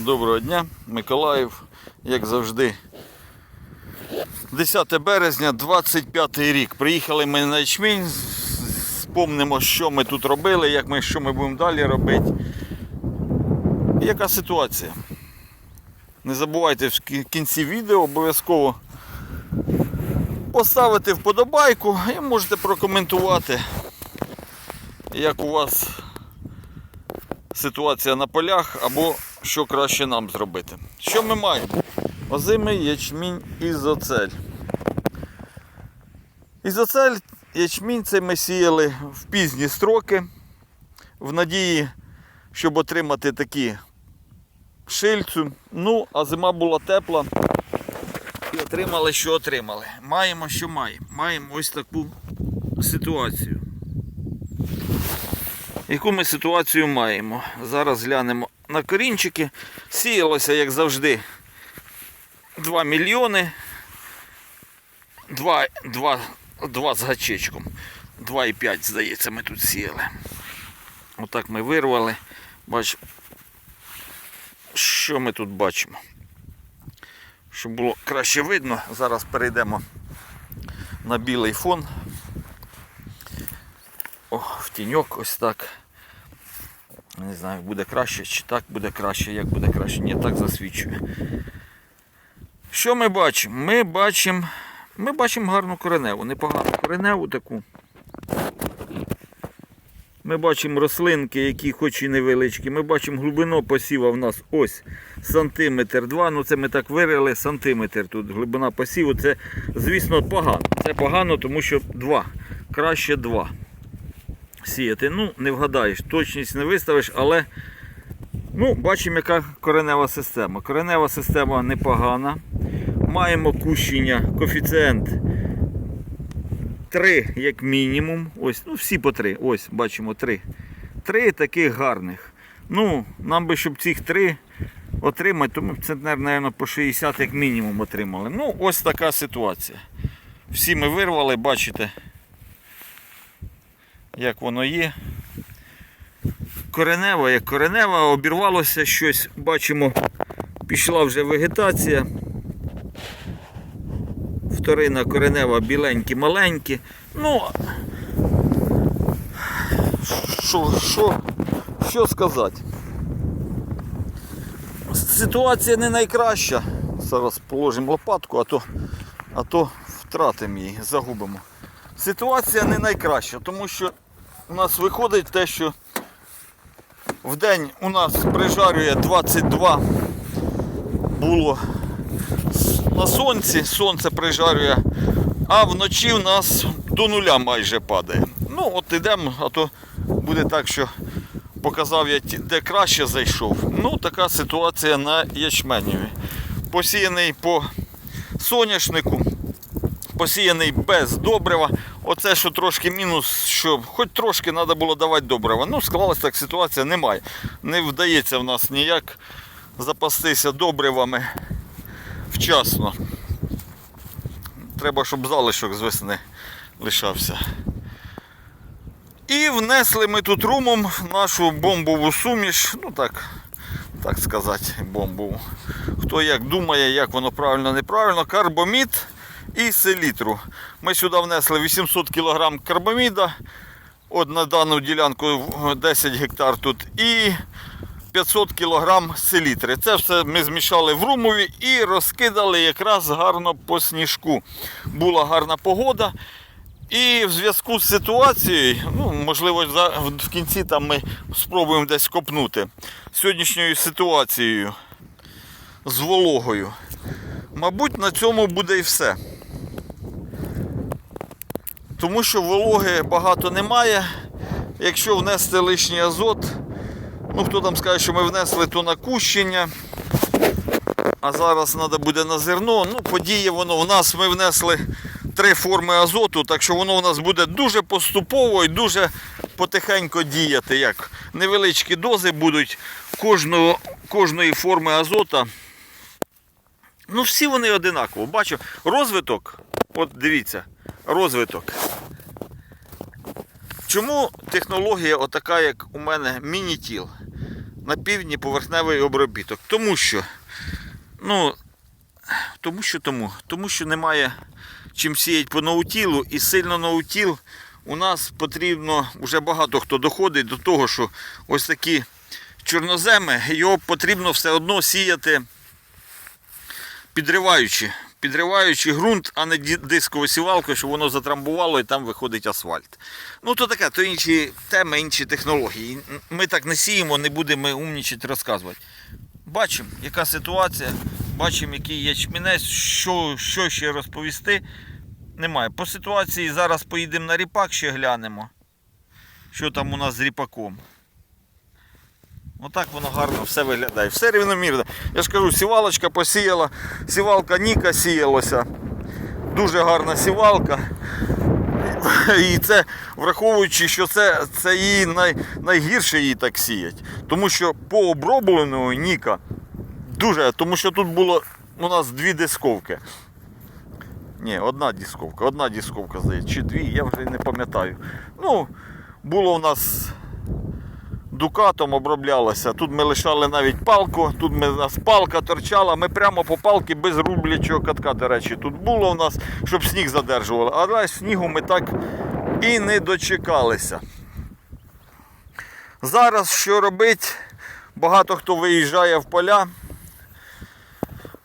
Доброго дня, Миколаїв, як завжди. 10 березня, 25 рік. Приїхали ми на ячмінь, спомнимо, що ми тут робили, як ми, що ми будемо далі робити. Яка ситуація? Не забувайте в кінці відео обов'язково поставити вподобайку і можете прокоментувати, як у вас ситуація на полях або що краще нам зробити. Що ми маємо? Озимий ячмінь ізоцель. Ізоцель, ячмінь це ми сіяли в пізні строки, в надії, щоб отримати такі шильцю. Ну, а зима була тепла. І отримали, що отримали. Маємо, що маємо. Маємо ось таку ситуацію. Яку ми ситуацію маємо? Зараз глянемо на корінчики. Сіялося, як завжди, 2 мільйони. 2, 2, 2 з гачечком. 2,5, здається, ми тут сіяли. Отак ми вирвали. Бач, що ми тут бачимо? Щоб було краще видно, зараз перейдемо на білий фон. О, в тіньок ось так. Не знаю, буде краще, чи так буде краще, як буде краще. Ні, так засвічує. Що ми бачимо? Ми бачимо, ми бачимо гарну кореневу, непогану кореневу таку. Ми бачимо рослинки, які хоч і невеличкі. Ми бачимо глибину посіва в нас ось сантиметр два. Ну це ми так вирили, сантиметр тут глибина посіву. Це, звісно, погано. Це погано, тому що два. Краще два сіяти. Ну, не вгадаєш, точність не виставиш, але ну, бачимо, яка коренева система. Коренева система непогана. Маємо кущення, коефіцієнт 3 як мінімум. Ось, ну всі по 3. Ось, бачимо 3. 3 таких гарних. Ну, нам би, щоб цих 3 отримати, то ми б центнер, мабуть, по 60 як мінімум отримали. Ну, ось така ситуація. Всі ми вирвали, бачите як воно є. Коренева, як коренева, обірвалося щось, бачимо, пішла вже вегетація. Вторина коренева біленькі, маленькі. Ну, що, що, що сказати? Ситуація не найкраща. Зараз положимо лопатку, а то, а то втратимо її, загубимо. Ситуація не найкраща, тому що у нас виходить те, що в день у нас прижарює 22 було на сонці, сонце прижарює, а вночі у нас до нуля майже падає. Ну, от ідемо, а то буде так, що показав я, де краще зайшов. Ну, така ситуація на ячменеві. Посіяний по соняшнику посіяний без добрива. Оце що трошки мінус, що хоч трошки треба було давати добрива. Ну, склалася так ситуація, немає. Не вдається в нас ніяк запастися добривами вчасно. Треба, щоб залишок з весни лишався. І внесли ми тут румом нашу бомбову суміш, ну так, так сказати, бомбову. Хто як думає, як воно правильно, неправильно, карбомід і селітру. Ми сюди внесли 800 кг карбаміда, от на дану ділянку 10 гектар тут, і 500 кг селітри. Це все ми змішали в румові і розкидали якраз гарно по сніжку. Була гарна погода. І в зв'язку з ситуацією, ну, можливо, в кінці там ми спробуємо десь копнути сьогоднішньою ситуацією з вологою. Мабуть, на цьому буде і все. Тому що вологи багато немає. Якщо внести лишній азот, ну хто там скаже, що ми внесли то на кущення, а зараз треба буде на зерно. Ну, подіє воно. У нас ми внесли три форми азоту, так що воно у нас буде дуже поступово і дуже потихенько діяти. Як невеличкі дози будуть кожного, кожної форми азота. Ну, всі вони одинаково. Бачу, розвиток, от дивіться, розвиток. Чому технологія отака, як у мене, міні-тіл? на півдні поверхневий обробіток. Тому що, ну, тому що тому, тому що немає чим сіяти по наутілу і сильно наутіл у нас потрібно, вже багато хто доходить до того, що ось такі чорноземи, його потрібно все одно сіяти підриваючи. Підриваючи ґрунт, а не дискову сівалку, щоб воно затрамбувало і там виходить асфальт. Ну то таке, то інші теми, інші технології. Ми так не сіємо, не будемо умнічати, розказувати. Бачимо, яка ситуація, бачимо, який ячмінець, що, що ще розповісти. Немає. По ситуації зараз поїдемо на ріпак, ще глянемо, що там у нас з ріпаком. Отак воно гарно все виглядає. Все рівномірно. Я ж кажу, сівалочка посіяла, сівалка Ніка сіялася. Дуже гарна сівалка. І це враховуючи, що це, це її най, найгірше її так сіять. Тому що по обробленому Ніка дуже, тому що тут було у нас дві дисковки. Ні, одна дисковка, одна дисковка здається, чи дві, я вже не пам'ятаю. Ну, було у нас дукатом оброблялося. Тут ми лишали навіть палку, тут ми, у нас палка торчала, ми прямо по палки без рублячого катка, до речі, тут було у нас, щоб сніг задержувало. Але снігу ми так і не дочекалися. Зараз що робить? Багато хто виїжджає в поля.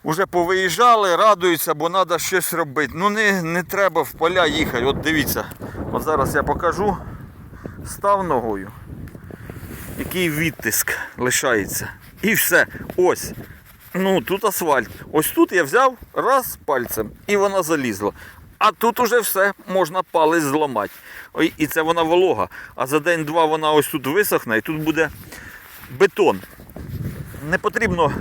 Уже повиїжджали, радуються, бо треба щось робити. Ну не, не треба в поля їхати. От дивіться, от зараз я покажу. Став ногою який відтиск лишається. І все. Ось. Ну, тут асфальт. Ось тут я взяв раз пальцем і вона залізла. А тут уже все, можна палець зламати. І це вона волога. А за день-два вона ось тут висохне і тут буде бетон. Не потрібно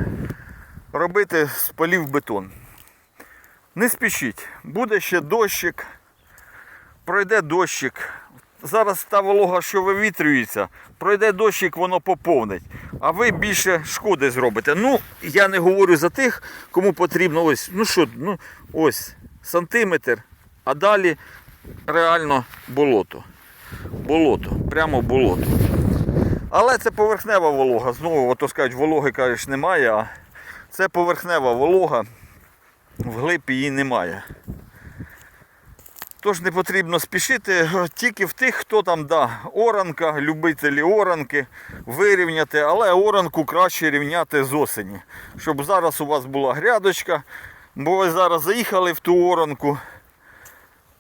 робити з полів бетон. Не спішіть, буде ще дощик, пройде дощик. Зараз та волога, що вивітрюється, пройде дощик, воно поповнить. А ви більше шкоди зробите. Ну, я не говорю за тих, кому потрібно ось, ну що, ну ось сантиметр, а далі реально болото. Болото, прямо болото. Але це поверхнева волога. Знову, ото скажуть, вологи кажеш, немає, а це поверхнева волога, вглиб її немає. Тож не потрібно спішити тільки в тих, хто там да, оранка, любителі оранки, вирівняти, але оранку краще рівняти з осені. Щоб зараз у вас була грядочка, бо ви зараз заїхали в ту оранку,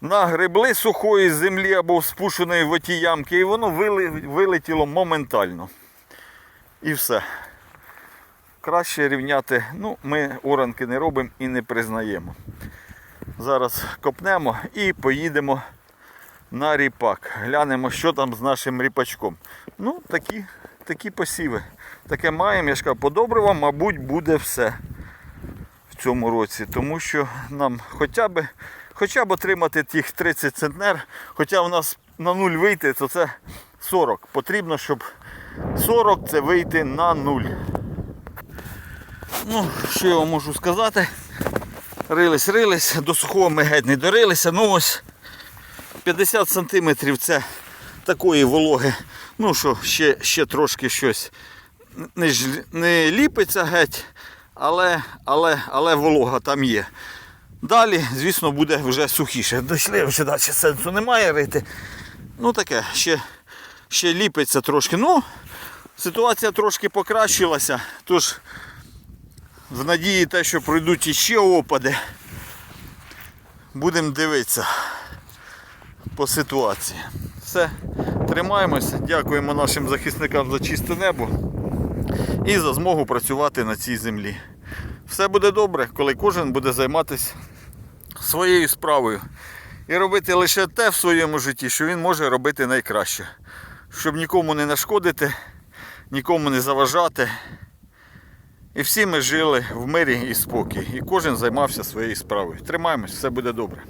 нагребли сухої землі або спушеної в оті ямки, і воно вилетіло моментально. І все. Краще рівняти. Ну, ми оранки не робимо і не признаємо. Зараз копнемо і поїдемо на ріпак. Глянемо, що там з нашим ріпачком. Ну, такі, такі посіви. Таке маємо, я ж кажу, по добривам, мабуть, буде все в цьому році. Тому що нам хоча б, хоча б отримати тих 30 центнер, хоча в нас на нуль вийти, то це 40. Потрібно, щоб 40 це вийти на нуль. Ну, що я вам можу сказати? Рились, рились, до сухого ми геть не дорилися. Ну ось 50 сантиметрів це такої вологи. Ну що, ще, ще трошки щось не, не ліпиться геть, але, але, але волога там є. Далі, звісно, буде вже сухіше. Дійшли вже далі сенсу немає рити. Ну таке, ще, ще ліпиться трошки. Ну, ситуація трошки покращилася. Тож в надії те, що пройдуть іще опади. Будемо дивитися по ситуації. Все, тримаємося, дякуємо нашим захисникам за чисте небо і за змогу працювати на цій землі. Все буде добре, коли кожен буде займатися своєю справою і робити лише те в своєму житті, що він може робити найкраще. Щоб нікому не нашкодити, нікому не заважати. І всі ми жили в мирі і спокій. І кожен займався своєю справою. Тримаємось, все буде добре.